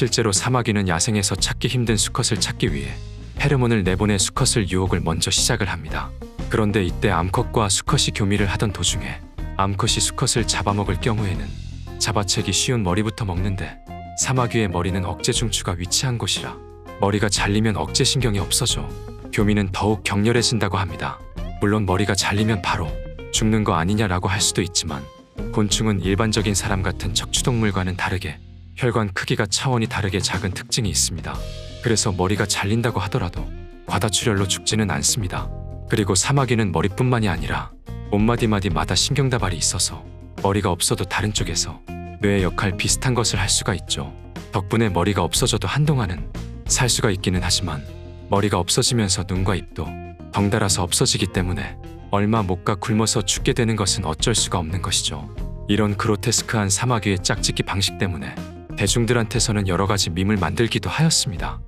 실제로 사마귀는 야생에서 찾기 힘든 수컷을 찾기 위해 페르몬을 내보내 수컷을 유혹을 먼저 시작을 합니다. 그런데 이때 암컷과 수컷이 교미를 하던 도중에 암컷이 수컷을 잡아먹을 경우에는 잡아채기 쉬운 머리부터 먹는데 사마귀의 머리는 억제 중추가 위치한 곳이라 머리가 잘리면 억제 신경이 없어져 교미는 더욱 격렬해진다고 합니다. 물론 머리가 잘리면 바로 죽는 거 아니냐라고 할 수도 있지만 곤충은 일반적인 사람 같은 척추동물과는 다르게 혈관 크기가 차원이 다르게 작은 특징이 있습니다. 그래서 머리가 잘린다고 하더라도 과다출혈로 죽지는 않습니다. 그리고 사마귀는 머리뿐만이 아니라 온마디마디마다 신경다발이 있어서 머리가 없어도 다른 쪽에서 뇌의 역할 비슷한 것을 할 수가 있죠. 덕분에 머리가 없어져도 한동안은 살 수가 있기는 하지만 머리가 없어지면서 눈과 입도 덩달아서 없어지기 때문에 얼마 못 가 굶어서 죽게 되는 것은 어쩔 수가 없는 것이죠. 이런 그로테스크한 사마귀의 짝짓기 방식 때문에 대중들한테서는 여러 가지 밈을 만들기도 하였습니다.